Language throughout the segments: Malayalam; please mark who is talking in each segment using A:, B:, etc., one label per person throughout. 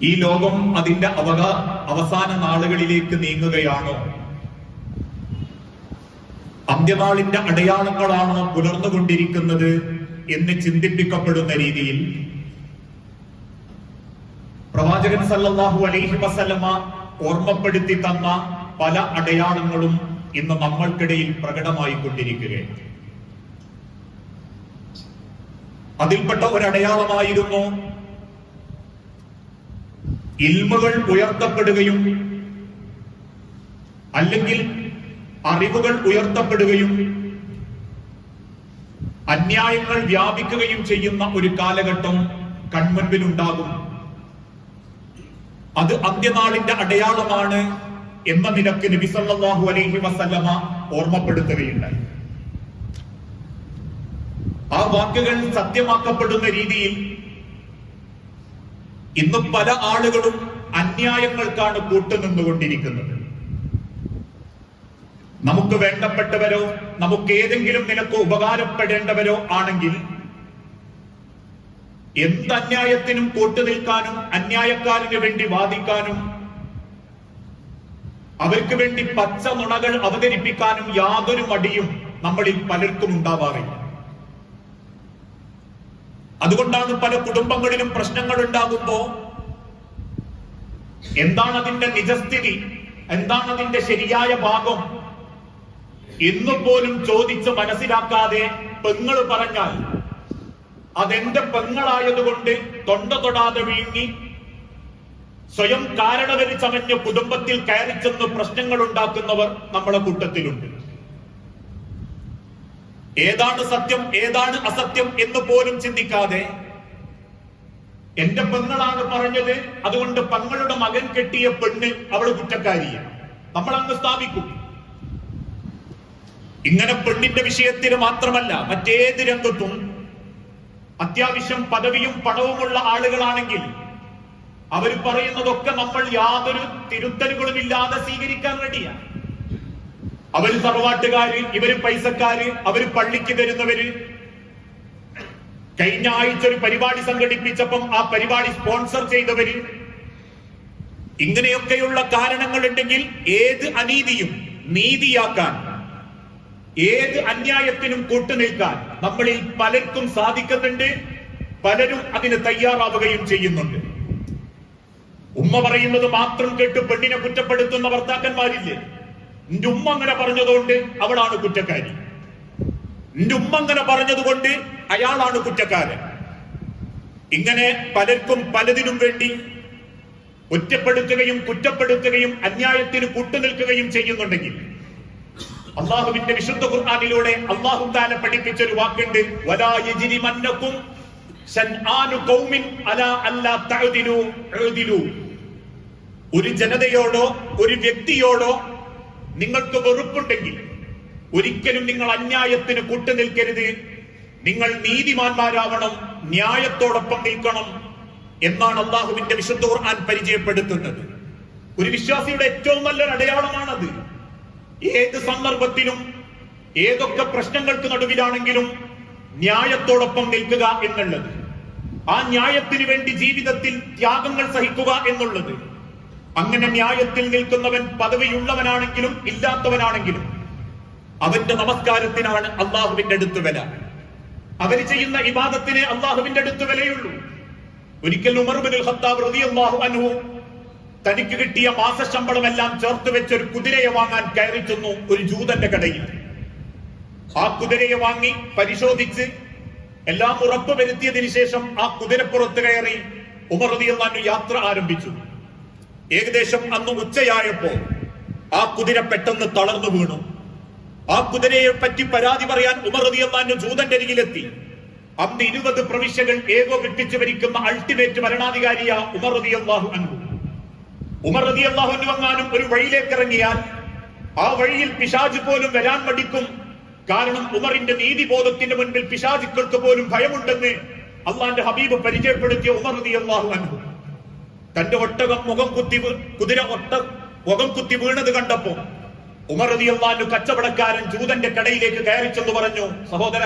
A: ഈ ലോകം അതിന്റെ അവക അവസാന നാളുകളിലേക്ക് നീങ്ങുകയാണോ? അന്ത്യനാളിന്റെ അടയാളങ്ങളാണോ പുലർന്നുകൊണ്ടിരിക്കുന്നത് എന്ന് ചിന്തിപ്പിക്കപ്പെടുന്ന രീതിയിൽ പ്രവാചകൻ സല്ലാഹു അലൈഹി വസല്ലമ ഓർമ്മപ്പെടുത്തി തന്ന പല അടയാളങ്ങളും ഇന്ന് നമ്മൾക്കിടയിൽ പ്രകടമായി കൊണ്ടിരിക്കുകയാണ് അതിൽപ്പെട്ട ഒരടയാളമായിരുന്നു ഇൽമുകൾ ഉയർത്തപ്പെടുകയും അല്ലെങ്കിൽ അറിവുകൾ ഉയർത്തപ്പെടുകയും അന്യായങ്ങൾ വ്യാപിക്കുകയും ചെയ്യുന്ന ഒരു കാലഘട്ടം കൺമുൻപിലുണ്ടാകും. അത് അന്ത്യനാളിന്റെ അടയാളമാണ് എന്ന നിലയ്ക്ക് നബി സല്ലല്ലാഹു അലൈഹി വസല്ലമ ഓർമ്മപ്പെടുത്തുകയുണ്ടായി. ആ വാക്കുകൾ സത്യമാക്കപ്പെടുന്ന രീതിയിൽ ഇന്ന് പല ആളുകളും അന്യായങ്ങൾക്കാണ് കൂട്ടുനിന്നുകൊണ്ടിരിക്കുന്നത്. നമുക്ക് വേണ്ടപ്പെട്ടവരോ നമുക്ക് ഏതെങ്കിലും നിലയ്ക്ക് ഉപകാരപ്പെടേണ്ടവരോ ആണെങ്കിൽ എന്ത് അന്യായത്തിനും കൂട്ടുനിൽക്കാനും അന്യായക്കാരന് വേണ്ടി വാദിക്കാനും അവർക്ക് വേണ്ടി പച്ച നുണകൾ അവതരിപ്പിക്കാനും യാതൊരു മടിയും നമ്മളിൽ പലർക്കും ഉണ്ടാവാറില്ല. അതുകൊണ്ടാണ് പല കുടുംബങ്ങളിലും പ്രശ്നങ്ങൾ ഉണ്ടാകുമ്പോ എന്താണ് അതിന്റെ നിജസ്ഥിതി എന്താണ് അതിന്റെ ശരിയായ ഭാഗം എന്ന് പോലും ചോദിച്ച് മനസ്സിലാക്കാതെ പെങ്ങൾ പറഞ്ഞാൽ അതെന്റെ പെങ്ങളായതുകൊണ്ട് തൊണ്ട തൊടാതെ വീങ്ങി സ്വയം കാരണവരി കുടുംബത്തിൽ കയറി ചെന്ന് പ്രശ്നങ്ങൾ ഉണ്ടാക്കുന്നവർ നമ്മുടെ കൂട്ടത്തിലുണ്ട്. ഏതാണ് സത്യം ഏതാണ് അസത്യം എന്ന് പോലും ചിന്തിക്കാതെ എന്റെ പെങ്ങളാണ് പറഞ്ഞത് അതുകൊണ്ട് പെങ്ങളുടെ മകൻ കെട്ടിയ പെണ്ണ് അവൾ കുറ്റക്കാരിയാണ്. നമ്മൾ അങ്ങ് സ്ഥാപിക്കും. ഇങ്ങനെ പെണ്ണിന്റെ വിഷയത്തിൽ മാത്രമല്ല മറ്റേത് രംഗത്തും അത്യാവശ്യം പദവിയും പണവുമുള്ള ആളുകളാണെങ്കിൽ അവർ പറയുന്നതൊക്കെ നമ്മൾ യാതൊരു തിരുത്തലുകളും ഇല്ലാതെ സ്വീകരിക്കാൻ റെഡിയാണ്. അവർ തറവാട്ടുകാര് ഇവർ പൈസക്കാര് അവർ പള്ളിക്ക് തരുന്നവര് കഴിഞ്ഞ ആഴ്ച ഒരു പരിപാടി സംഘടിപ്പിച്ചപ്പം ആ പരിപാടി സ്പോൺസർ ചെയ്തവര്. ഇങ്ങനെയൊക്കെയുള്ള കാരണങ്ങൾ ഉണ്ടെങ്കിൽ ഏത് അനീതിയും നീതിയാക്കാൻ ഏത് അന്യായത്തിനും കൂട്ടുനിൽക്കാൻ നമ്മളിൽ പലർക്കും സാധിക്കുന്നുണ്ട് പലരും അതിന് തയ്യാറാവുകയും ചെയ്യുന്നുണ്ട്. ഉമ്മ പറയുന്നത് മാത്രം കേട്ട് പെണ്ണിനെ കുറ്റപ്പെടുത്തുന്ന ഭർത്താക്കന്മാരില്ലേ? നിന്റെ ഉമ്മ അങ്ങനെ പറഞ്ഞതുകൊണ്ട് അവളാണ് കുറ്റക്കാരി. നിന്റെ ഉമ്മ അങ്ങനെ പറഞ്ഞതുകൊണ്ട് അയാളാണ് കുറ്റക്കാരൻ. ഇങ്ങനെ പലർക്കും പലതിനും വേണ്ടി ഒറ്റപ്പെടുത്തുകയും കുറ്റപ്പെടുത്തുകയും അന്യായത്തിന് കൂട്ടുനിൽക്കുകയും ചെയ്യുന്നുണ്ടെങ്കിൽ അള്ളാഹുവിന്റെ വിശുദ്ധ ഖുർആാനിലൂടെ അള്ളാഹു താനെ പഠിപ്പിച്ച ഒരു വാക്കുണ്ട് ഒരു ജനതയോടോ ഒരു വ്യക്തിയോടോ നിങ്ങൾക്ക് വെറുപ്പുണ്ടെങ്കിൽ ഒരിക്കലും നിങ്ങൾ അന്യായത്തിന് കൂട്ടുനിൽക്കരുത്. നിങ്ങൾ നീതിമാന്മാരാവണം ന്യായത്തോടൊപ്പം നിൽക്കണം എന്നാണ് അള്ളാഹുവിന്റെ വിശുദ്ധ ഖുർആൻ പരിചയപ്പെടുത്തുന്നത്. ഒരു വിശ്വാസിയുടെ ഏറ്റവും നല്ലൊരു അടയാളമാണത്. ഏത് സന്ദർഭത്തിലും ഏതൊക്കെ പ്രശ്നങ്ങൾക്ക് നടുവിലാണെങ്കിലും ന്യായത്തോടൊപ്പം നിൽക്കുക എന്നുള്ളത്. ആ ന്യായത്തിന് വേണ്ടി ജീവിതത്തിൽ ത്യാഗങ്ങൾ സഹിക്കുക എന്നുള്ളത്. അങ്ങനെ ന്യായത്തിൽ നിൽക്കുന്നവൻ പദവിയുള്ളവനാണെങ്കിലും ഇല്ലാത്തവനാണെങ്കിലും അവന്റെ നമസ്കാരത്തിനാണ് അള്ളാഹുവിന്റെ അടുത്ത് വില. അവർ ചെയ്യുന്ന ഇബാദത്തിന് അള്ളാഹുവിന്റെ അടുത്ത് വിലയുള്ളൂ. ഒരിക്കൽ ഉമർബിനുൽ ഖത്താബ് റളിയല്ലാഹു അൻഹു തനിക്ക് കിട്ടിയ മാസശമ്പളം എല്ലാം ചേർത്ത് വെച്ച് ഒരു കുതിരയെ വാങ്ങാൻ കയറി ചെന്നു ഒരു ജൂതന്റെ കടയിൽ. ആ കുതിരയെ വാങ്ങി പരിശോധിച്ച് എല്ലാം ഉറപ്പ് വരുത്തിയതിനു ശേഷം ആ കുതിരപ്പുറത്ത് കയറി ഉമർ റളിയല്ലാഹു യാത്ര ആരംഭിച്ചു. ഏകദേശം അന്ന് ഉച്ചയായപ്പോ ആ കുതിര പെട്ടെന്ന് തളർന്നു വീണു. ആ കുതിരയെ പറ്റി പരാതി പറയാൻ ഉമർ റളിയല്ലാഹു ജൂതന്റെ അരികിലെത്തി. അന്ന് ഇരുപത് പ്രവിശ്യകൾ ഏകോ കിട്ടിച്ചു ഭരിക്കുന്ന അൾട്ടിമേറ്റ് ഭരണാധികാരിയ ഉമർ അനു അൻഹു. ഉമർ റളിയല്ലാഹു അൻഹു ഒരു വഴിയിലേക്ക് ഇറങ്ങിയാൽ ആ വഴിയിൽ പിശാജ് പോലും വരാൻ മടിക്കും. കാരണം ഉമറിന്റെ നീതിബോധത്തിന്റെ മുൻപിൽ പിശാചുക്കൾക്ക് പോലും ഭയമുണ്ടെന്ന് അള്ളാന്റെ ഹബീബ് പരിചയപ്പെടുത്തിയ ഉമർ അനുഭവം അൻഹു. തന്റെ ഒട്ടകം മുഖം കുത്തി കുതിര ഒട്ട മുഖം കുത്തി വീണത് കണ്ടപ്പോ ഉമർ റളിയല്ലാഹു കച്ചവടക്കാരൻ ജൂതന്റെ കടയിലേക്ക് കയറി ചെന്ന് പറഞ്ഞു സഹോദര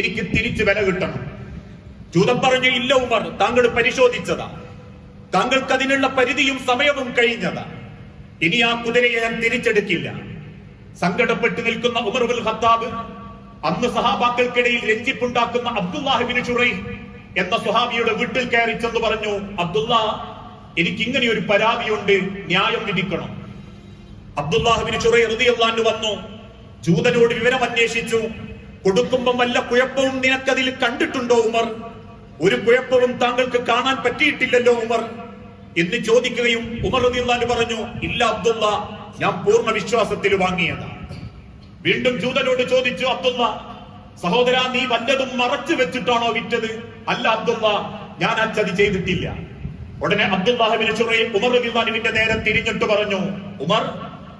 A: എനിക്ക് തിരിച്ചു വില കിട്ടണം. ജൂതൻ പറഞ്ഞു ഇല്ല ഉമർ താങ്കൾ പരിശോധിച്ചതാ. താങ്കൾക്ക് അതിനുള്ള പരിധിയും സമയവും കഴിഞ്ഞതാ. ഇനി ആ കുതിരയെ ഞാൻ തിരിച്ചെടുക്കില്ല. സങ്കടപ്പെട്ട് നിൽക്കുന്ന ഉമർബുൽ ഖത്താബ് അന്ന് സഹാബാക്കൾക്കിടയിൽ രഞ്ജിപ്പുണ്ടാക്കുന്ന അബ്ദുല്ലാഹിബിന് ചുറൈ എന്ന സുഹാബിയുടെ വീട്ടിൽ കയറി ചെന്ന് പറഞ്ഞു അബ്ദുള്ള എനിക്ക് ഇങ്ങനെ ഒരു പരാതിയുണ്ട്. ന്യായം വിധിക്കണം. അബ്ദുല്ലാഹിബിന് ചുറൈ റളിയല്ലാഹു വന്നു. ജൂതനോട് വിവരം അന്വേഷിച്ചു. കൊടുക്കുമ്പം വല്ല കുഴപ്പവും നിനക്കതിൽ കണ്ടിട്ടുണ്ടോ ഉമർ? ഒരു കുഴപ്പവും താങ്കൾക്ക് കാണാൻ പറ്റിയിട്ടില്ലല്ലോ ഉമർ. എന്ന് ചോദിക്കുകയും ഉമർ റളിയല്ലാഹു പറഞ്ഞു ഇല്ല അബ്ദുള്ള ഞാൻ പൂർണ വിശ്വാസത്തിൽ വാങ്ങിയതാണ് വീണ്ടും ജൂതനോട് ചോദിച്ചു അബ്ദുള്ള സഹോദര നീ വല്ലതും മറച്ചു വെച്ചിട്ടാണോ വിറ്റത്? അല്ല അബ്ദുള്ള ഞാൻ ആ ചതി ചെയ്തിട്ടില്ല. ഉടനെ അബ്ദുല്ലാഹിബിന് ചുറയും. ഉമർ റബിന്റെ നേരെ തിരിഞ്ഞിട്ട് പറഞ്ഞു ഉമർ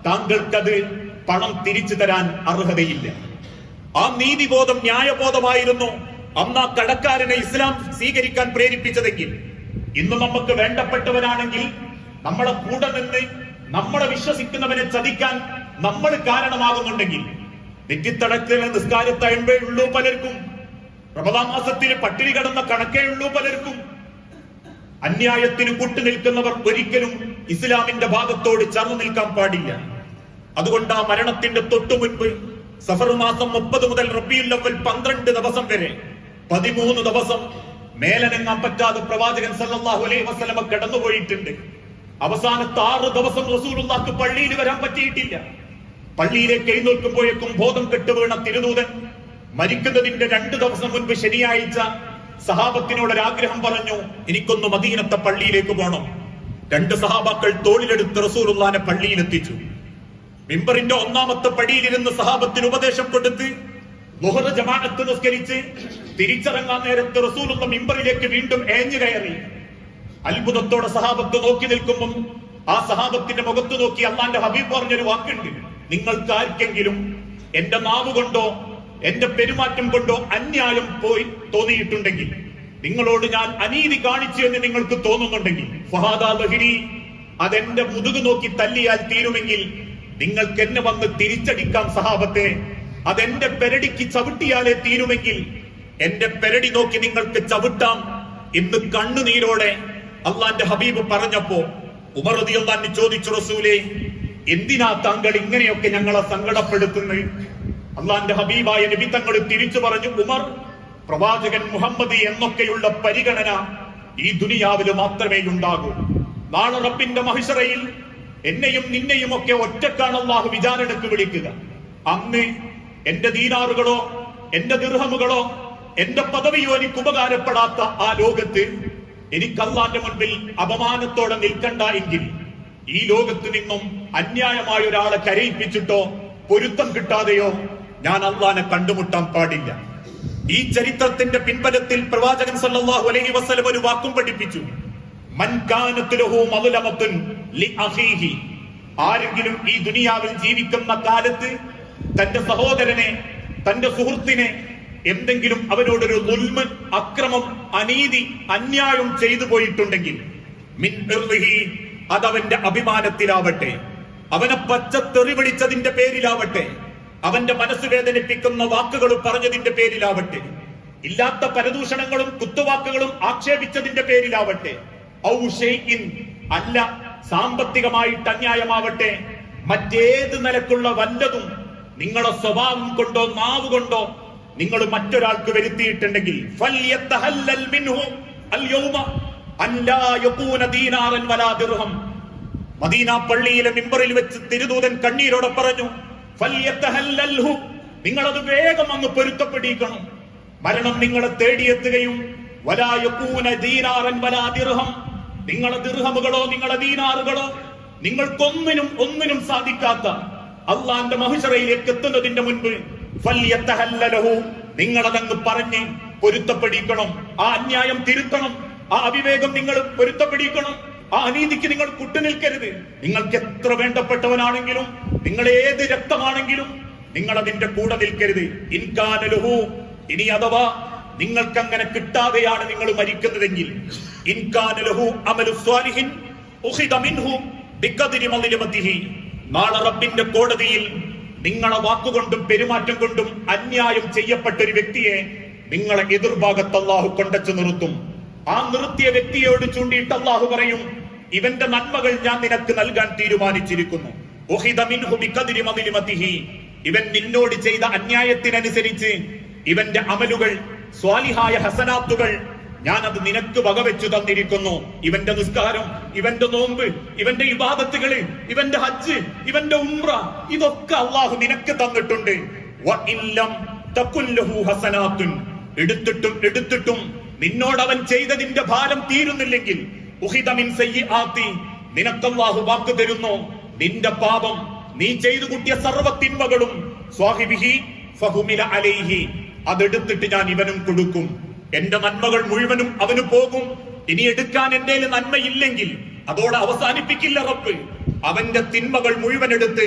A: താങ്കൾക്കത് പണം തിരിച്ചു തരാൻ അർഹതയില്ല. ആ നീതിബോധം ന്യായബോധമായിരുന്നു. അന്ന് ആ കടക്കാരനെ ഇസ്ലാം സ്വീകരിക്കാൻ പ്രേരിപ്പിച്ചതെങ്കിൽ ഇന്ന് നമുക്ക് വേണ്ടപ്പെട്ടവനാണെങ്കിൽ നമ്മളെ കൂടെ നിന്ന് നമ്മളെ വിശ്വസിക്കുന്നവനെ ചതിക്കാൻ നമ്മൾ കാരണമാകുന്നുണ്ടെങ്കിൽ നെറ്റിത്തടക്കിലെ നിസ്കാരത്തെ ഉള്ളൂ പലർക്കും. പ്രഭതാമാസത്തിൽ മാസത്തിൽ പട്ടിണി കടന്ന കണക്കേ ഉള്ളൂ പലർക്കും. അന്യായത്തിന് കൂട്ടുനിൽക്കുന്നവർ ഒരിക്കലും ഇസ്ലാമിന്റെ ഭാഗത്തോട് ചേർന്ന് നിൽക്കാൻ പാടില്ല. അതുകൊണ്ട് ആ മരണത്തിന്റെ തൊട്ടു മുൻപ് സഫർ മാസം മുപ്പത് മുതൽ റബ്ബിയുള്ളവൽ പന്ത്രണ്ട് ദിവസം വരെ പതിമൂന്ന് ദിവസം മേലനങ്ങാൻ പറ്റാതെ പ്രവാചകൻ സല്ലല്ലാഹു അലൈഹി വസ്ലമ കടന്നുപോയിട്ടുണ്ട്. അവസാനത്തെ ആറ് ദിവസം റസൂലുള്ളാക്ക് പള്ളിയിൽ വരാൻ പറ്റിയിട്ടില്ല. പള്ളിയിലേക്ക് എഴുന്നേൽക്കുമ്പോഴേക്കും ബോധം കെട്ടുവീണ തിരുദൂതൻ മരിക്കുന്നതിന്റെ രണ്ട് ദിവസം മുൻപ് ശനിയാഴ്ച സഹാബത്തിനോട് ഒരാഗ്രഹം പറഞ്ഞു എനിക്കൊന്ന് മദീനത്തെ പള്ളിയിലേക്ക് പോകണം രണ്ട് സഹാബാക്കൾ തോളിലെടുത്ത് റസൂലുള്ളാനെ പള്ളിയിലെത്തിച്ചു. മിമ്പറിന്റെ ഒന്നാമത്തെ പടിയിലിരുന്ന് സഹാബത്തിന് ഉപദേശം കൊടുത്ത് മുഹറ ജമാനത്ത് നിസ്കരിച്ച് തിരിച്ചിറങ്ങാൻ നേരത്ത് റസൂലുള്ള മിമ്പറിലേക്ക് വീണ്ടും ഏഞ്ഞു കയറി. അത്ഭുതത്തോടെ സഹാബത്ത് നോക്കി നിൽക്കുമ്പം ആ സഹാബത്തിന്റെ മുഖത്ത് നോക്കി അള്ളാന്റെ ഹബീബ് പറഞ്ഞൊരു വാക്കുണ്ട് നിങ്ങൾക്ക് ആർക്കെങ്കിലും എന്റെ നാവ് കൊണ്ടോ എന്റെ പെരുമാറ്റം കൊണ്ടോ അന്യായം പോയി തോന്നിയിട്ടുണ്ടെങ്കിൽ നിങ്ങളോട് ഞാൻ അനീതി കാണിച്ചു എന്ന് നിങ്ങൾക്ക് തോന്നുന്നുണ്ടെങ്കിൽ ഫഹാദ അതെന്റെ മുതുകു നോക്കി തല്ലിയാൽ തീരുമെങ്കിൽ നിങ്ങൾക്ക് എന്നെ വന്ന് തിരിച്ചടിക്കാം സഹാബത്തെ. അതെന്റെ പെരടിക്ക് ചവിട്ടിയാലേ തീരുമെങ്കിൽ എന്റെ പെരടി നോക്കി നിങ്ങൾക്ക് ചവിട്ടാം ഇന്ന് കണ്ണുനീരോടെ അള്ളാന്റെ ഹബീബ് പറഞ്ഞപ്പോ ഉമർ ഉമറുദിയുള്ള ചോദിച്ചു റസൂലേ എന്തിനാ താങ്കൾ ഇങ്ങനെയൊക്കെ ഞങ്ങളെ സങ്കടപ്പെടുത്തുന്നത്? അള്ളാന്റെ ഹബീബായ നബി തങ്ങൾ തിരിച്ചു പറഞ്ഞു ഉമർ പ്രവാചകൻ മുഹമ്മദ് എന്നൊക്കെയുള്ള പരിഗണന ഈ ദുനിയാവിൽ മാത്രമേ ഉണ്ടാകൂ. നാളെ റബ്ബിന്റെ മഹിഷറയിൽ എന്നെയും നിന്നെയും ഒക്കെ ഒറ്റക്കാണ് അള്ളാഹു വിചാരണക്ക് വിളിക്കുക. അന്ന് എന്റെ ദീനാറുകളോ എന്റെ ദീർഹമുകളോ എന്റെ പദവിയോ എനിക്ക് ഉപകാരപ്പെടാത്ത ആ ലോകത്ത് എനിക്ക് അള്ളാന്റെ മുൻപിൽ അപമാനത്തോടെ നിൽക്കണ്ട എങ്കിൽ ഈ ലോകത്ത് നിന്നും അന്യായമായ ഒരാളെ കരയിപ്പിച്ചിട്ടോ പൊരുത്തം കിട്ടാതെയോ ഞാൻ അള്ളാനെ കണ്ടുമുട്ടാൻ പാടില്ല. ഈ ചരിത്രത്തിന്റെ പിൻബലത്തിൽ പ്രവാചകൻ സല്ലല്ലാഹു അലൈഹി വസല്ലം ഒരു വാക്കും പഠിപ്പിച്ചു. ആരെങ്കിലും ഈ ദുനിയാവിൽ ജീവിക്കുന്ന കാലത്ത് തന്റെ സഹോദരനെ തന്റെ സുഹൃത്തിനെ എന്തെങ്കിലും അവരോടൊരു ദുൽമൻ അക്രമം അനീതി അന്യായം ചെയ്തു പോയിട്ടുണ്ടെങ്കിൽ അതവന്റെ അഭിമാനത്തിലാവട്ടെ. അവനെ പച്ച തെറി പിടിച്ചതിന്റെ പേരിലാവട്ടെ. അവന്റെ മനസ്സ് വേദനിപ്പിക്കുന്ന വാക്കുകൾ പറഞ്ഞതിന്റെ പേരിലാവട്ടെ. ഇല്ലാത്ത പരദൂഷണങ്ങളും കുത്തുവാക്കുകളും ആക്ഷേപിച്ചതിന്റെ പേരിലാവട്ടെ. ഔ അല്ല സാമ്പത്തികമായിട്ട് അന്യായമാവട്ടെ. മറ്റേത് നിലക്കുള്ള വല്ലതും നിങ്ങളെ സ്വഭാവം കൊണ്ടോ നാവ് കൊണ്ടോ നിങ്ങൾ മറ്റൊരാൾക്ക് വരുത്തിയിട്ടുണ്ടെങ്കിൽ മദീന പള്ളിയിലെ മിമ്പറിൽ വെച്ച് തിരുദൂതൻ കണ്ണീരോടെ പറഞ്ഞു നിങ്ങളത് വേഗം അങ്ങ് പൊരുത്തപ്പെടിക്കണം. മരണം നിങ്ങളെ തേടിയെത്തുകയും വലായക്കൂന ദീനാറൻ വലാ ദിർഹം. നിങ്ങളെ ദിർഹമുകളോ നിങ്ങളെ ദീനാറുകളോ നിങ്ങൾക്കൊന്നിനും ഒന്നിനും സാധിക്കാത്ത അള്ളാന്റെ മഹിഷറയിലേക്ക് എത്തുന്നതിന്റെ മുൻപ് നിങ്ങളതങ്ങ് പറഞ്ഞ് പൊരുത്തപ്പെടിക്കണം. ആ അന്യായം തിരുത്തണം. ആ അവിവേകം നിങ്ങൾ പൊരുത്തപ്പെടിക്കണം. ആ അനീതിക്ക് നിങ്ങൾ കുട്ടുനിൽക്കരുത് നിങ്ങൾക്ക് എത്ര വേണ്ടപ്പെട്ടവനാണെങ്കിലും നിങ്ങൾ ഏത് രക്തമാണെങ്കിലും നിങ്ങൾ അതിന്റെ കൂടെ നിൽക്കരുത്. ഇൻകാനലുഹു ഇനി അഥവാ നിങ്ങൾക്ക് അങ്ങനെ കിട്ടാതെയാണ് നിങ്ങൾ മരിക്കുന്നതെങ്കിൽ. അമലു സ്വാലിഹിൻ നാളെ റബ്ബിന്റെ കോടതിയിൽ നിങ്ങളെ വാക്കുകൊണ്ടും പെരുമാറ്റം കൊണ്ടും അന്യായം ചെയ്യപ്പെട്ട ഒരു വ്യക്തിയെ നിങ്ങളെ എതിർഭാഗത്ത് അള്ളാഹു കൊണ്ടച്ചു നിർത്തും. ആ നിർത്തിയ വ്യക്തിയോട് ചൂണ്ടിയിട്ട് അള്ളാഹു പറയും ഇവന്റെ നന്മകൾ ഞാൻ നിനക്ക് നൽകാൻ തീരുമാനിച്ചിരിക്കുന്നു. ഇവൻ നിന്നോട് ചെയ്ത അന്യായത്തിനനുസരിച്ച് ഇവന്റെ അമലുകൾ സ്വാലിഹായ ഹസനാത്തുകൾ ഞാൻ അത് നിനക്ക് വകവെച്ചു തന്നിരിക്കുന്നു ഇവന്റെ നിസ്കാരം ഇവന്റെ നോമ്പ് ഇവന്റെ ഇബാദത്തുകൾ ഇവന്റെ ഹജ്ജ് ഇവന്റെ ഉംറ ഇതൊക്കെ അള്ളാഹു നിനക്ക് തന്നിട്ടുണ്ട്. എടുത്തിട്ടും എടുത്തിട്ടും നിന്നോട് അവൻ ചെയ്തതിന്റെ ഭാരം തീരുന്നില്ലെങ്കിൽ. നിനക്കല്ലാഹു വാക്ക് തരുന്നു. നിന്റെ പാപം നീ ചെയ്തു കൂട്ടിയ സർവ തിന്മകളും അലൈഹി. അതെടുത്തിട്ട് ഞാൻ ഇവനും കൊടുക്കും. എന്റെ നന്മകൾ മുഴുവനും അവന് പോകും. ഇനി എടുക്കാൻ എന്റെ നന്മയില്ലെങ്കിൽ അതോടെ അവസാനിപ്പിക്കില്ല റബ്ബ്. അവന്റെ തിന്മകൾ മുഴുവൻ എടുത്ത്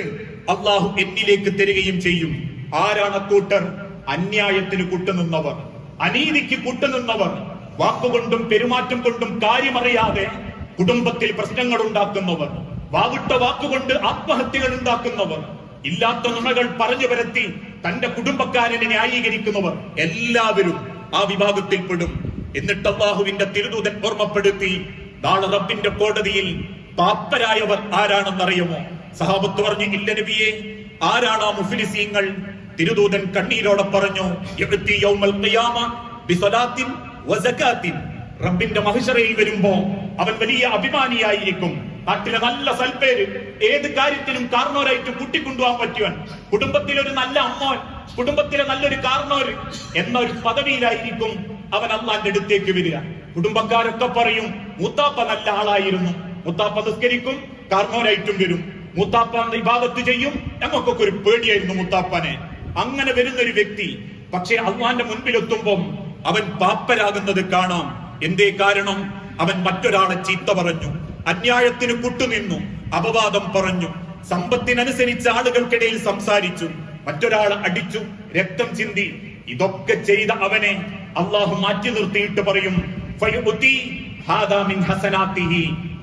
A: അള്ളാഹു എന്നിലേക്ക് തരികയും ചെയ്യും. ആരാണ് കൂട്ടർ? അന്യായത്തിന് കൂട്ടുനിന്നവർ അനീതിക്ക് കൂട്ടുനിന്നവർ വാക്കുകൊണ്ടും പെരുമാറ്റം കൊണ്ടും കാര്യമറിയാതെ കുടുംബത്തിൽ പ്രശ്നങ്ങൾ ഉണ്ടാക്കുന്നവർ വാവിട്ട വാക്കുകൊണ്ട് ആത്മഹത്യകൾ ഉണ്ടാക്കുന്നവർ ഇല്ലാത്ത നുണകൾ പറഞ്ഞു വരത്തി തന്റെ കുടുംബക്കാരനെ ന്യായീകരിക്കുന്നവർ എല്ലാവരും ആ വിഭാഗത്തിൽപ്പെടും എന്നിട്ട് അള്ളാഹുവിന്റെ തിരുദൂതൻ ഓർമ്മപ്പെടുത്തി നാളെ റബ്ബിന്റെ കോടതിയിൽ പാപ്പരായവർ ആരാണെന്നറിയുമോ? സഹാബത്ത് പറഞ്ഞു ഇല്ല നബിയെ ആരാണ് ആ മുഫ്ലിസീങ്ങൾ? തിരുദൂതൻ കണ്ണീരോടെ പറഞ്ഞു റബ്ബിന്റെ മഹിഷറയിൽ വരുമ്പോ അവൻ വലിയ അഭിമാനിയായിരിക്കും. നാട്ടിലെ നല്ല സൽപ്പേര് ഏത് കാര്യത്തിനും കാർണോരായിട്ട് കൂട്ടിക്കൊണ്ടുപോകാൻ പറ്റുവൻ. കുടുംബത്തിലെ ഒരു നല്ല അമ്മോൻ കുടുംബത്തിലെ നല്ലൊരു കാർണോര് എന്ന ഒരു പദവിയിലായിരിക്കും അവൻ അള്ളാന്റെ അടുത്തേക്ക് വരിക. കുടുംബക്കാരൊക്കെ പറയും മൂത്താപ്പ നല്ല ആളായിരുന്നു. മൂത്താപ്പ നിസ്കരിക്കും കാർണോരായിട്ടും വരും. മൂത്താപ്പ ഇബാദത്ത് ചെയ്യും. ഞങ്ങൾക്കൊക്കെ ഒരു പേടിയായിരുന്നു മൂത്താപ്പനെ. അങ്ങനെ വരുന്ന ഒരു വ്യക്തി പക്ഷെ അള്ളാന്റെ മുൻപിലെത്തുമ്പം അവൻ പാപ്പരാകുന്നത് കാണാം. എന്തേ കാരണം? അവൻ മറ്റൊരാളെ ചീത്ത പറഞ്ഞു. അന്യായത്തിന് കുട്ടുനിന്നു. അപവാദം പറഞ്ഞു. സമ്പത്തിനനുസരിച്ച് ആളുകൾക്കിടയിൽ സംസാരിച്ചു. മറ്റൊരാൾ അടിച്ചു. രക്തം ചിന്തി. ഇതൊക്കെ ചെയ്ത അവനെ അള്ളാഹു മാറ്റി നിർത്തിയിട്ട് പറയും.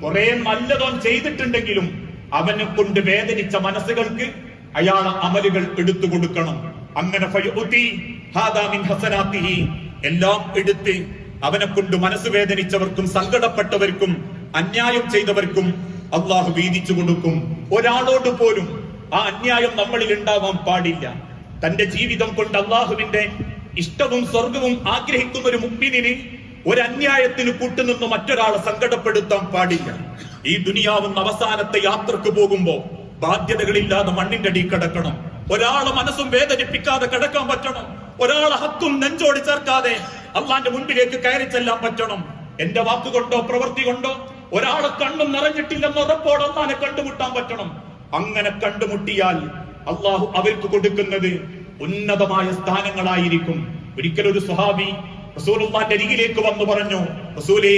A: കുറെ നല്ലതോൻ ചെയ്തിട്ടുണ്ടെങ്കിലും അവനെ കൊണ്ട് വേദനിച്ച മനസ്സുകൾക്ക് അയാളെ അമലുകൾ എടുത്തു കൊടുക്കണം. അങ്ങനെ എല്ലാം എടുത്ത് അവനെ കൊണ്ട് മനസ്സ് വേദനിച്ചവർക്കും സങ്കടപ്പെട്ടവർക്കും അന്യായം ചെയ്തവർക്കും അള്ളാഹു വീതിച്ചു കൊടുക്കും. ഒരാളോട് പോലും ആ അന്യായം നമ്മളിൽ ഉണ്ടാവാൻ പാടില്ല. തന്റെ ജീവിതം കൊണ്ട് അള്ളാഹുവിന്റെ ഇഷ്ടവും സ്വർഗവും ആഗ്രഹിക്കുന്ന ഒരു മുമ്പിനിന് ഒരു അന്യായത്തിന് കൂട്ടുനിന്ന് മറ്റൊരാളെ സങ്കടപ്പെടുത്താൻ പാടില്ല. ഈ ദുനിയാവുന്ന അവസാനത്തെ യാത്രയ്ക്ക് പോകുമ്പോ ബാധ്യതകളില്ലാതെ മണ്ണിന്റെ അടി കിടക്കണം. ഒരാളെ മനസ്സും വേദനിപ്പിക്കാതെ കിടക്കാൻ പറ്റണം. ഒരാളെ ഹക്കും നെഞ്ചോടി ചേർക്കാതെ അള്ളാന്റെ മുൻപിലേക്ക് കയറി ചെല്ലാൻ പറ്റണം. എന്റെ വാക്കുകൊണ്ടോ പ്രവൃത്തി കൊണ്ടോ ഒരാളെ കണ്ണും നിറഞ്ഞിട്ടില്ലെന്ന് ഉറപ്പോടെ അള്ളാനെ കണ്ടുമുട്ടാൻ പറ്റണം. അങ്ങനെ കണ്ടുമുട്ടിയാൽ അള്ളാഹു അവർക്ക് കൊടുക്കുന്നത് ഉന്നതമായ സ്ഥാനങ്ങളായിരിക്കും. ഒരിക്കൽ ഒരു സ്വഹാബി റസൂലുള്ളാന്റെ അരികിലേക്ക് വന്നു പറഞ്ഞു റസൂലേ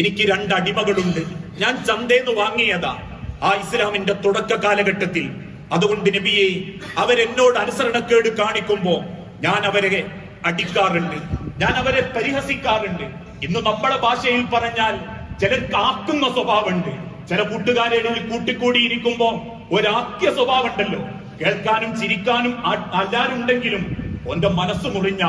A: എനിക്ക് രണ്ട് അടിമകളുണ്ട്. ഞാൻ ചന്തേന്ന് വാങ്ങിയതാ. ആ ഇസ്ലാമിന്റെ തുടക്ക കാലഘട്ടത്തിൽ. അതുകൊണ്ട് നബിയെ അവരെന്നോട് അനുസരണക്കേട് കാണിക്കുമ്പോ ഞാൻ അവരെ അടിക്കാറുണ്ട്. ഞാൻ അവരെ പരിഹസിക്കാറുണ്ട്. ഇന്ന് നമ്മളെ ഭാഷയിൽ പറഞ്ഞാൽ ചിലർക്ക് ആക്കുന്ന സ്വഭാവമുണ്ട്. ചില കൂട്ടുകാരെ കൂട്ടിക്കൂടിയിരിക്കുമ്പോ ഒരാക്യ സ്വഭാവം ഉണ്ടല്ലോ കേൾക്കാനും ചിരിക്കാനും അല്ലാരുണ്ടെങ്കിലും ഓന്റെ മനസ്സ് മുറിഞ്ഞ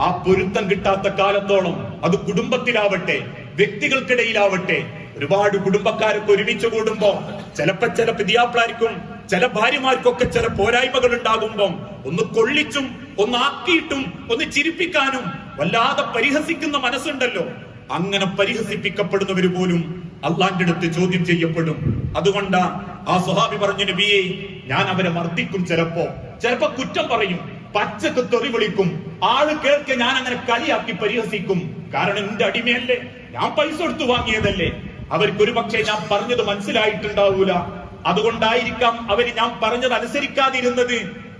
A: ആ പൊരുത്തം കിട്ടാത്ത കാലത്തോളം അത് കുടുംബത്തിലാവട്ടെ വ്യക്തികൾക്കിടയിലാവട്ടെ ഒരുപാട് കുടുംബക്കാരൊക്കെ ഒരുമിച്ച് കൂടുമ്പോ ചിലപ്പോ ചില പിതിയാപ്പിളാർക്കും ചില ഭാര്യമാർക്കൊക്കെ ചില പോരായ്മകൾ ഉണ്ടാകുമ്പോ ഒന്ന് കൊള്ളിച്ചും ഒന്ന് ആക്കിയിട്ടും ഒന്ന് ചിരിപ്പിക്കാനും വല്ലാതെ പരിഹസിക്കുന്ന മനസ്സുണ്ടല്ലോ. അങ്ങനെ പരിഹസിപ്പിക്കപ്പെടുന്നവര് പോലും അള്ളാന്റെ അടുത്ത് ചോദ്യം ചെയ്യപ്പെടും. അതുകൊണ്ടാ ആ സ്വഹാബി പറഞ്ഞു നബിയെ ഞാൻ അവരെ മർദ്ദിക്കും ചിലപ്പോ. ചിലപ്പോ കുറ്റം പറയും പച്ചക്ക് തെറി വിളിക്കും ആൾ കേൾക്കെ ഞാൻ അങ്ങനെ കളിയാക്കി പരിഹസിക്കും. കാരണം എന്റെ അടിമയല്ലേ? ഞാൻ പൈസ കൊടുത്തു വാങ്ങിയതല്ലേ? അവർക്ക് ഒരു പക്ഷേ ഞാൻ പറഞ്ഞത് മനസ്സിലായിട്ടുണ്ടാവൂല. അതുകൊണ്ടായിരിക്കാം അവർ ഞാൻ പറഞ്ഞത് അനുസരിക്കാതിരുന്നത്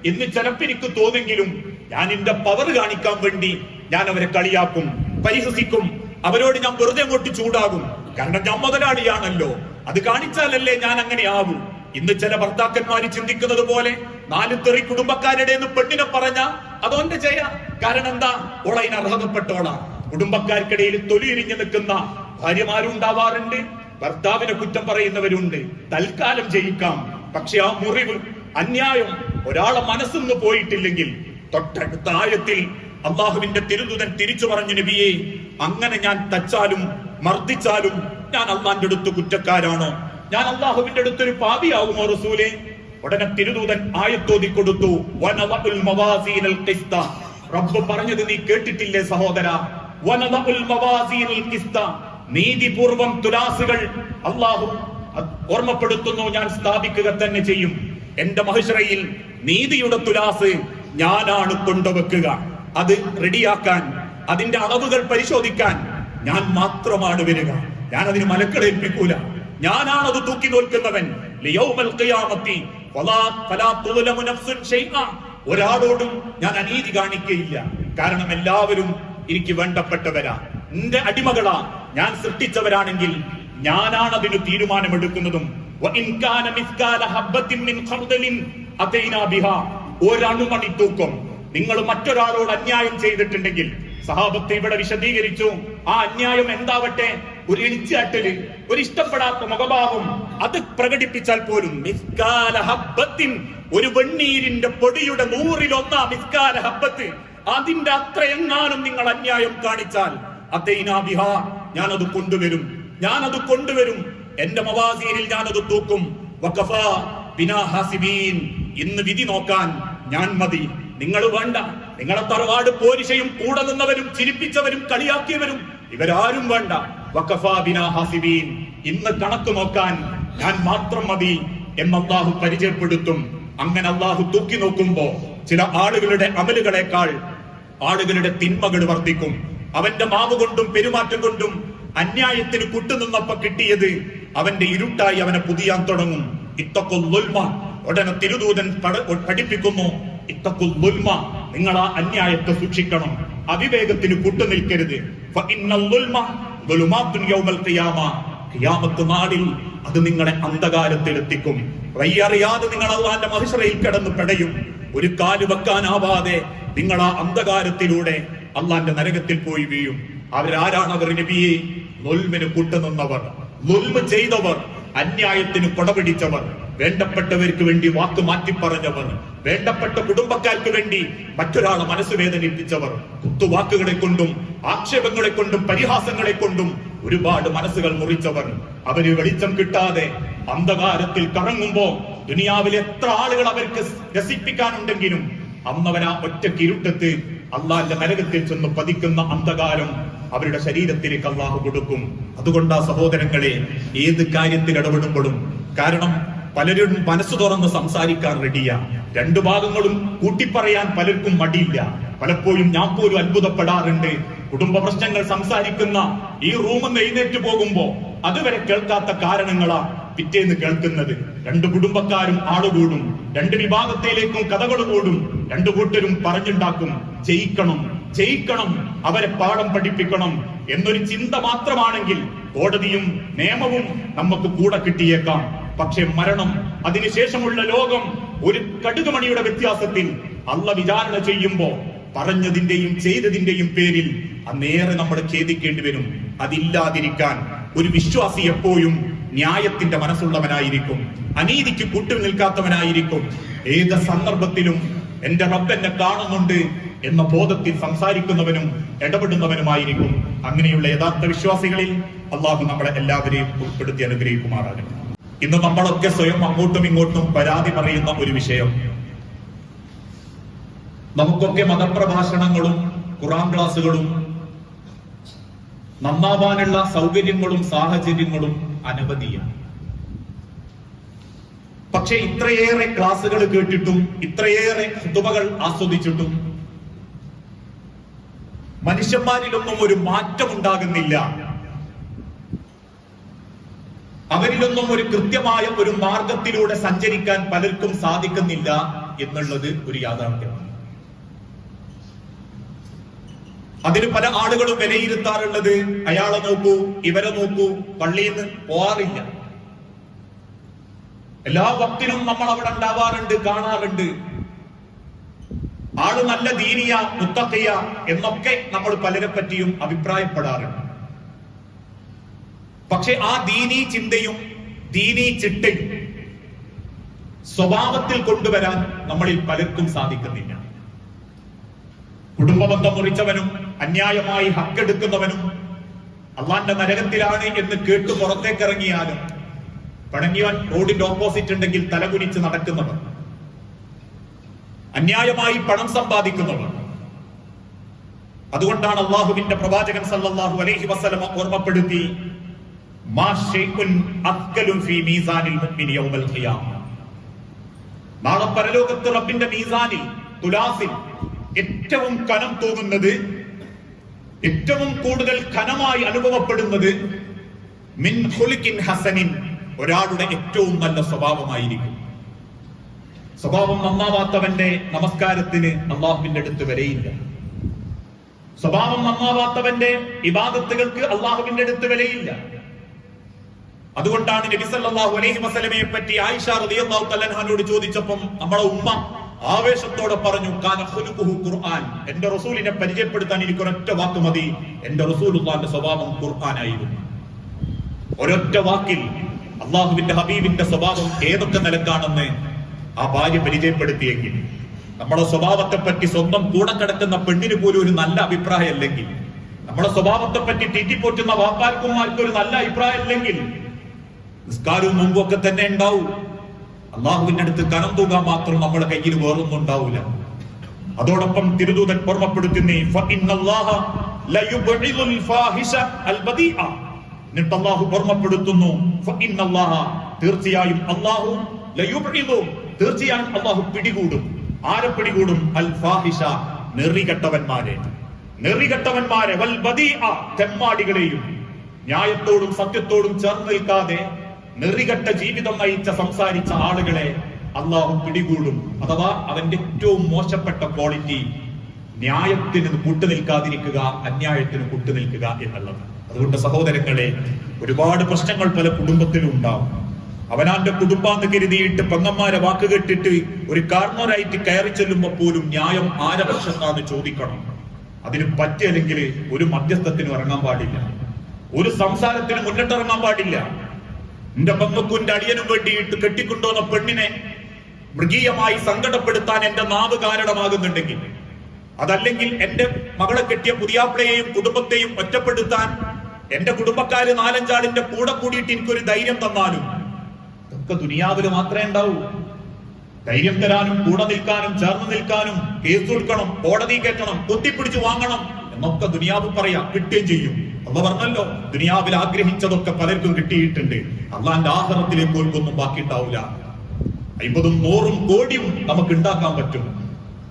A: എന്ന് ചിലപ്പെനിക്ക് തോന്നെങ്കിലും ഞാൻ എന്റെ പവർ കാണിക്കാൻ വേണ്ടി ഞാൻ അവരെ കളിയാക്കും പരിഹസിക്കും. അവരോട് ഞാൻ വെറുതെ അങ്ങോട്ട് ചൂടാകും. കാരണം ഞാൻ മുതലാളിയാണല്ലോ. അത് കാണിച്ചാലല്ലേ ഞാൻ അങ്ങനെ ആവും ഇന്ന് ചില ഭർത്താക്കന്മാർ ചിന്തിക്കുന്നത് പോലെ നാല് തെറി കുടുംബക്കാരുടെ എന്ന് പെണ്ണിനെ പറഞ്ഞ അതോന്റെ ജയ. കാരണം എന്താ? ഓള അർഹതപ്പെട്ടോളാം അർഹതപ്പെട്ടോളാ കുടുംബക്കാർക്കിടയിൽ തൊലിയിരിഞ്ഞു നിൽക്കുന്ന ഭാര്യമാരും ഉണ്ടാവാറുണ്ട് ഭർത്താവിനെ കുറ്റം പറയുന്നവരുണ്ട്. തൽക്കാലം ജയിക്കാം. പക്ഷെ ആ മുറിവ് അന്യായം ഒരാളെ മനസ്സിന്ന് പോയിട്ടില്ലെങ്കിൽ തൊട്ടടുത്ത ആഴത്തിൽ അള്ളാഹുവിന്റെ തിരുതുതൻ തിരിച്ചു പറഞ്ഞു നബിയെ അങ്ങനെ ഞാൻ തച്ചാലും മർദ്ദിച്ചാലും ഞാൻ അള്ളാന്റെ അടുത്ത് കുറ്റക്കാരാണോ? ഞാൻ അള്ളാഹുവിന്റെ അടുത്തൊരു പാപിയാകുമോ റസൂലെ? ഉടനെ തിരുദൂതൻ ആയത്തോതി കൊടുത്തു റബ്ബ് പറഞ്ഞത് നീ കേട്ടിട്ടില്ലേ സഹോദര? നീതിപൂർവം തുലാസുകൾ അള്ളാഹു ഓർമ്മപ്പെടുത്തുന്നു ഞാൻ സ്ഥാപിക്കുക തന്നെ ചെയ്യും. എന്റെ മഹിഷറയിൽ നീതിയുടെ തുലാസ് ഞാനാണ് കൊണ്ടുവെക്കുക. അത് റെഡിയാക്കാൻ അതിന്റെ അളവുകൾ പരിശോധിക്കാൻ ഞാൻ മാത്രമാണ് വരിക. ഞാൻ അതിന് മലക്കളെ ഏൽപ്പിക്കൂല ഞാനാണ് അത് തൂക്കി നോൽക്കുന്നവൻ. ഒരാളോടും ഞാൻ അനീതി കാണിക്കയില്ല കാരണം എല്ലാവരും എനിക്ക് വേണ്ടപ്പെട്ടവരാ. എന്റെ അടിമകളാ. ഞാൻ സൃഷ്ടിച്ചവരാണെങ്കിൽ ഞാനാണ് അതിന് തീരുമാനമെടുക്കുന്നതും. വഇൻ കാന മിസ്കാല ഹബ്ബത്തിൻ മിൻ ഖർദലിൻ അതൈനാ ബിഹാ. ഒരണുമണി തൂക്കം നിങ്ങൾ മറ്റൊരാളോട് അന്യായം ചെയ്തിട്ടുണ്ടെങ്കിൽ സഹാബത്ത് ഇവിടെ വിശദീകരിച്ചു. ആ അന്യായം എന്താവട്ടെ? ഒരു എണിച്ചാട്ടൽ ഒരു ഇഷ്ടപ്പെടാത്ത മുഖഭാവം. അത് പ്രകടിപ്പിച്ചാൽ പോലും ഒരു വെണ്ണീരിന്റെ പൊടിയുടെ നൂറിലൊന്നാ മിസ്കാല ഹബ്ബത്ത്. അതിന്റെ അത്രയെങ്ങാനും നിങ്ങൾ അന്യായം കാണിച്ചാൽ അതൈനാ ബിഹാ ഞാനത് കൊണ്ടുവരും. ഞാനത് കൊണ്ടുവരും. എന്റെ മവാസീനിൽ ഞാനത് തൂക്കും. ബിനാ ഇന്ന് വിധി നോക്കാൻ ഞാൻ മതി. നിങ്ങൾ വേണ്ട. നിങ്ങളെ തറവാട് പോരിശയും കൂടെ നിന്നവരും ചിരിപ്പിച്ചവരും കളിയാക്കിയവരും ഇവരാരും വേണ്ട. ബിനാ ഹാസിബീൻ. ഇന്ന് കണക്ക് നോക്കാൻ ഞാൻ മാത്രം മതി എന്ന് അള്ളാഹു പരിചയപ്പെടുത്തും. അങ്ങനെ അള്ളാഹു തൂക്കി നോക്കുമ്പോ ചില ആളുകളുടെ അമലുകളെക്കാൾ ആളുകളുടെ തിന്മകൾ വർദ്ധിക്കും. അവന്റെ മാവ് കൊണ്ടും പെരുമാറ്റം കൊണ്ടും അന്യായത്തിന് കൂട്ടുനിന്നപ്പോ കിട്ടിയത് അവന്റെ ഇരുട്ടായി അവനെ പുതിയാൻ തുടങ്ങും. ഇത്തക്കൊല്ലുൽമ ലുൽമ ഉടനെ തിരുദൂതൻ പഠിപ്പിക്കുന്നു. ഇത്തക്കുൽ നിങ്ങൾ ആ അന്യായത്തെ സൂക്ഷിക്കണം. അവിവേകത്തിന് കൂട്ടുനിൽക്കരുത്. നാളിൽ അത് നിങ്ങളെ അന്ധകാരത്തിലെത്തിക്കും. വയ്യറിയാതെ നിങ്ങൾ അള്ളാന്റെ മഹിഷറയിൽ കിടന്ന് പെടയും. ഒരു കാൽ വെക്കാനാവാതെ നിങ്ങൾ ആ അന്ധകാരത്തിലൂടെ അള്ളാന്റെ നരകത്തിൽ പോയി വീഴും. അവരാരാണ് അവർ നബിയെ? നൊൽമിന് കൂട്ടുനിന്നവർ നൊൽമ ചെയ്തവർ അന്യായത്തിന് കൊടപിടിച്ചവർ വേണ്ടപ്പെട്ടവർക്ക് വേണ്ടി വാക്ക് മാറ്റി പറഞ്ഞവർ വേണ്ടപ്പെട്ട കുടുംബക്കാർക്ക് വേണ്ടി മറ്റൊരാളെ മനസ്സ് വേദനിപ്പിച്ചവർ കുത്തുവാക്കുകളെ കൊണ്ടും ആക്ഷേപങ്ങളെ കൊണ്ടും പരിഹാസങ്ങളെ കൊണ്ടും ഒരുപാട് മനസ്സുകൾ മുറിച്ചവർ. അവർ വെളിച്ചം കിട്ടാതെ അന്ധകാരത്തിൽ കറങ്ങുമ്പോ ദുനിയാവിൽ എത്ര ആളുകൾ അവർക്ക് രസിപ്പിക്കാനുണ്ടെങ്കിലും അന്നവനാ ആ ഒറ്റ ഇരുട്ടത്ത് അള്ളാന്റെ നരകത്തിൽ ചെന്ന് പതിക്കുന്ന അന്ധകാരം അവരുടെ ശരീരത്തിലേക്ക് അള്ളാഹു കൊടുക്കും. അതുകൊണ്ട് ആ സഹോദരങ്ങളെ ഏത് കാര്യത്തിൽ ഇടപെടുമ്പോഴും കാരണം പലരും മനസ്സ് തുറന്ന് സംസാരിക്കാൻ റെഡിയാ. രണ്ടു ഭാഗങ്ങളും കൂട്ടിപ്പറയാൻ പലർക്കും മടിയില്ല. പലപ്പോഴും ഞാൻ പോലും അത്ഭുതപ്പെടാറുണ്ട്. കുടുംബ പ്രശ്നങ്ങൾ സംസാരിക്കുന്ന ഈ റൂമിൽ നിന്ന് എഴുന്നേറ്റ് പോകുമ്പോ അതുവരെ കേൾക്കാത്ത കാരണങ്ങളാ പിറ്റേന്ന് കേൾക്കുന്നത്. രണ്ട് കുടുംബക്കാരും ആളുകൂടും. രണ്ട് വിഭാഗത്തിലേക്കും കഥകൾ കൂടും. രണ്ടു കൂട്ടരും പറഞ്ഞുണ്ടാക്കും. ജയിക്കണം ജയിക്കണം അവരെ പാഠം പഠിപ്പിക്കണം എന്നൊരു ചിന്ത മാത്രമാണെങ്കിൽ കോടതിയും നിയമവും നമുക്ക് കൂടെ കിട്ടിയേക്കാം. പക്ഷെ മരണം അതിനുശേഷമുള്ള ലോകം ഒരു കടുകുമണിയുടെ വ്യത്യാസത്തിൽ അള്ള വിചാരണ ചെയ്യുമ്പോ പറഞ്ഞതിന്റെയും ചെയ്തതിന്റെയും പേരിൽ അന്നേറെ നമ്മൾ ഖേദിക്കേണ്ടി വരും. അതില്ലാതിരിക്കാൻ ഒരു വിശ്വാസി എപ്പോഴും ന്യായത്തിന്റെ മനസ്സുള്ളവനായിരിക്കും. അനീതിക്ക് കൂട്ടു നിൽക്കാത്തവനായിരിക്കും. ഏത് സന്ദർഭത്തിലും എന്റെ റബ്ബ് എന്നെ കാണുന്നുണ്ട്. എന്ന ബോധത്തിൽ സംസാരിക്കുന്നവനും ഇടപെടുന്നവനുമായിരിക്കും. അങ്ങനെയുള്ള യഥാർത്ഥ വിശ്വാസികളിൽ അള്ളാഹു നമ്മളെ എല്ലാവരെയും ഉൾപ്പെടുത്തി അനുഗ്രഹിക്കുമാറാകട്ടെ. ഇന്ന് നമ്മളൊക്കെ സ്വയം അങ്ങോട്ടും ഇങ്ങോട്ടും പരാതി പറയുന്ന ഒരു വിഷയം. നമുക്കൊക്കെ മതപ്രഭാഷണങ്ങളും ഖുറാൻ ക്ലാസ്സുകളും നന്നാവാനുള്ള സൗകര്യങ്ങളും സാഹചര്യങ്ങളും അനവധിയാണ്. പക്ഷെ ഇത്രയേറെ ക്ലാസ്സുകൾ കേട്ടിട്ടും ഇത്രയേറെ ഹുതുബകൾ ആസ്വദിച്ചിട്ടും മനുഷ്യന്മാരിലൊന്നും ഒരു മാറ്റം ഉണ്ടാകുന്നില്ല അവരിലൊന്നും ഒരു കൃത്യമായ ഒരു മാർഗത്തിലൂടെ സഞ്ചരിക്കാൻ പലർക്കും സാധിക്കുന്നില്ല എന്നുള്ളത് ഒരു യാഥാർത്ഥ്യമാണ്. അതിന് പല ആളുകളും വിലയിരുത്താറുള്ളത് അയാളെ നോക്കൂ ഇവരെ നോക്കൂ പള്ളിയിൽ നിന്ന് പോവാറില്ല. എല്ലാ ഭക്തിനും നമ്മൾ അവിടെ ഉണ്ടാവാറുണ്ട് കാണാറുണ്ട്. ആൾ നല്ല ദീനിയ മുത്തക്കയ്യ എന്നൊക്കെ നമ്മൾ പലരെ പറ്റിയും അഭിപ്രായപ്പെടാറുണ്ട്. പക്ഷെ ആ ദീനീ ചിന്തയും ദീനീ ചിട്ടയും സ്വഭാവത്തിൽ കൊണ്ടുവരാൻ നമ്മളിൽ പലർക്കും സാധിക്കുന്നില്ല. കുടുംബബന്ധം മുറിച്ചവനും അന്യായമായി ഹക്കെടുക്കുന്നവനും അള്ളാന്റെ നരകത്തിലാണ് എന്ന് കേട്ട് പുറത്തേക്കിറങ്ങിയാലും പണങ്ങിയവൻ റോഡിന്റെ ഓപ്പോസിറ്റ് ഉണ്ടെങ്കിൽ തലകുനിച്ച് നടക്കുന്നവർ അന്യായമായി പണം സമ്പാദിക്കുന്നവർ. അതുകൊണ്ടാണ് അള്ളാഹുവിന്റെ പ്രവാചകൻ സല്ലല്ലാഹു അലൈഹി വസല്ലം ഓർമ്മപ്പെടുത്തി നാളെ പരലോകത്ത് റബ്ബിന്റെ മീസാനിൽ തുലാസിൽ ഏറ്റവും കനം തോന്നുന്നത് ഏറ്റവും കൂടുതൽ ഘനമായി അനുഭവപ്പെടുന്നത് മിൻ ഹസനിൻ ഒരാളുടെ ഏറ്റവും നല്ല സ്വഭാവമായിരിക്കും. സ്വഭാവം നന്നാവാത്തവന്റെ നമസ്കാരത്തിന് അള്ളാഹുവിന്റെ അടുത്ത് വരെയില്ല സ്വഭാവം നന്നാവാത്തവന്റെ ഇബാദത്തുകൾക്ക് അള്ളാഹുവിന്റെ അടുത്ത് വിലയില്ല. അതുകൊണ്ടാണ് നബി സല്ലല്ലാഹു അലൈഹി വസല്ലമയെ പറ്റി ആയിഷ റളിയല്ലാഹു ചോദിച്ചപ്പം നമ്മുടെ ഉമ്മ ആവേശത്തോടെ പറഞ്ഞു ഖുർആൻ. എന്റെ റസൂലിനെ പരിചയപ്പെടുത്താൻ എനിക്ക് ഒരൊറ്റ വാക്ക് മതി. എന്റെ റസൂലുള്ളാഹിന്റെ സ്വഭാവം ഖുർആനായിരുന്നു. ഒരൊറ്റ വാക്കിൽ അള്ളാഹുവിന്റെ ഹബീബിന്റെ സ്വഭാവം ഏതൊക്കെ നിലക്കാണെന്ന് ആ ഭാര്യ പരിചയപ്പെടുത്തിയെങ്കിൽ നമ്മുടെ സ്വഭാവത്തെ പറ്റി സ്വന്തം കൂടെ കിടക്കുന്ന പെണ്ണിന് പോലും ഒരു നല്ല അഭിപ്രായം അല്ലെങ്കിൽ നമ്മുടെ സ്വഭാവത്തെ പറ്റി തീറ്റിപ്പോറ്റുന്ന വാപ്പാർക്കുമാർക്കും ഒരു നല്ല അഭിപ്രായം അല്ലെങ്കിൽ നിസ്കാരവും മുമ്പൊക്കെ തന്നെ ഉണ്ടാവും. അള്ളാഹുവിന്റെ അടുത്ത് കനം തൂകാൻ മാത്രം നമ്മുടെ കയ്യിൽ വേറൊന്നും ഉണ്ടാവില്ല. അതോടൊപ്പം തിരുദൂതൻ ഓർമ്മപ്പെടുത്തുന്നേ തീർച്ചയായും അള്ളാഹു തീർച്ചയായും അള്ളാഹു പിടികൂടും. ആരെ പിടികൂടും? അൽ ഫാഹിഷ നെറികെട്ടവന്മാരെ. നെറികെട്ടവന്മാരെ വൽ തെമ്മാടികളെയും. ന്യായത്തോടും സത്യത്തോടും ചേർന്ന് നിൽക്കാതെ നെറികെട്ട ജീവിതം നയിച്ച സംസാരിച്ച ആളുകളെ അള്ളാഹു പിടികൂടും. അഥവാ അവന്റെ ഏറ്റവും മോശപ്പെട്ട ക്വാളിറ്റി ന്യായത്തിന് കൂട്ടു നിൽക്കാതിരിക്കുക അന്യായത്തിന് കൂട്ടു നിൽക്കുക എന്നുള്ളത്. അതുകൊണ്ട് സഹോദരങ്ങളെ ഒരുപാട് പ്രശ്നങ്ങൾ പല കുടുംബത്തിലും ഉണ്ടാവും. അവനാന്റെ കുടുംബാന്ന് കരുതിയിട്ട് പെങ്ങന്മാരെ വാക്ക് കെട്ടിട്ട് ഒരു കാർണറായിട്ട് കയറി ചെല്ലുമ്പോൾ പോലും ന്യായം ആരെ ചോദിക്കണം. അതിന് പറ്റിയല്ലെങ്കിൽ ഒരു മധ്യസ്ഥത്തിന് ഇറങ്ങാൻ പാടില്ല. ഒരു സംസാരത്തിന് മുന്നിട്ടിറങ്ങാൻ പാടില്ല. എന്റെ പെങ്ങക്കും എന്റെ അടിയനും വേണ്ടിയിട്ട് കെട്ടിക്കൊണ്ടുവന്ന പെണ്ണിനെ മൃഗീയമായി സങ്കടപ്പെടുത്താൻ എന്റെ നാവ് കാരണമാകുന്നുണ്ടെങ്കിൽ അതല്ലെങ്കിൽ എന്റെ മകളെ കെട്ടിയ പുതിയാപ്പിളയെയും കുടുംബത്തെയും ഒറ്റപ്പെടുത്താൻ എന്റെ കുടുംബക്കാര് നാലഞ്ചാളിന്റെ കൂടെ കൂടിയിട്ട് എനിക്കൊരു ധൈര്യം തന്നാലും ഇതൊക്കെ ദുനിയാവിൽ മാത്രമേ ഉണ്ടാവൂ. ധൈര്യം തരാനും കൂടെ നിൽക്കാനും ചേർന്ന് നിൽക്കാനും കേസ് കൊടുക്കണം കോടതി കയറ്റണം കുത്തിപ്പിടിച്ച് വാങ്ങണം എന്നൊക്കെ ദുനിയാവ് പറയാം കിട്ടുകയും ചെയ്യും. അള്ള പറഞ്ഞല്ലോ ദുനിയാവിൽ ആഗ്രഹിച്ചതൊക്കെ പലർക്കും കിട്ടിയിട്ടുണ്ട്. അള്ളാന്റെ ആഹാരത്തിലേക്ക് ഒന്നും ബാക്കി ഉണ്ടാവില്ല അയ്പതും നൂറും കോടിയും നമുക്ക് ഉണ്ടാക്കാൻ പറ്റും.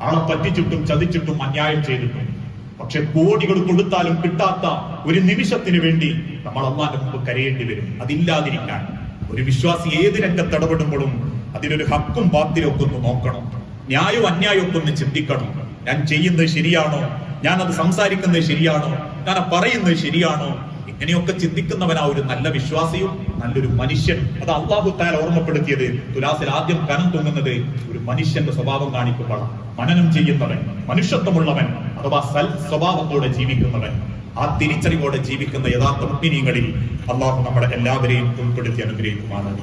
A: ആളെ പറ്റിച്ചിട്ടും ചതിച്ചിട്ടും അന്യായം ചെയ്തിട്ടും. പക്ഷെ കോടികൾ കൊടുത്താലും കിട്ടാത്ത ഒരു നിമിഷത്തിന് വേണ്ടി നമ്മൾ അള്ളാന്റെ മുമ്പ് കരയേണ്ടി വരും. അതില്ലാതിരിക്കാൻ. ഒരു വിശ്വാസി ഏത് രംഗത്ത് ഇടപെടുമ്പോഴും അതിനൊരു ഹക്കും ബാത്തിലും ഒക്കെ ഒന്ന് നോക്കണം. ന്യായവും അന്യായവും ഒക്കെ ഒന്ന് ചിന്തിക്കണം. ഞാൻ ചെയ്യുന്നത് ശരിയാണോ? ഞാൻ അത് സംസാരിക്കുന്നത് ശരിയാണോ? ഞാൻ പറയുന്നത് ശരിയാണോ? ഇങ്ങനെയൊക്കെ ചിന്തിക്കുന്നവനാ ഒരു നല്ല വിശ്വാസിയും നല്ലൊരു മനുഷ്യൻ. അത് അള്ളാഹു താൻ ഓർമ്മപ്പെടുത്തിയത് തുലാസിൽ ആദ്യം കനം തൂങ്ങുന്നത് ഒരു മനുഷ്യന്റെ സ്വഭാവം കാണിക്കുമ്പോഴാണ്. മനനം ചെയ്യുന്നവൻ മനുഷ്യത്വമുള്ളവൻ അഥവാ സൽ സ്വഭാവത്തോടെ ജീവിക്കുന്നവൻ. ആ തിരിച്ചറിവോടെ ജീവിക്കുന്ന യഥാർത്ഥ മുഗ്നികളിൽ അള്ളാഹു നമ്മളെ എല്ലാവരെയും ഉൾപ്പെടുത്തി അനുഗ്രഹിക്കുമാറാണ്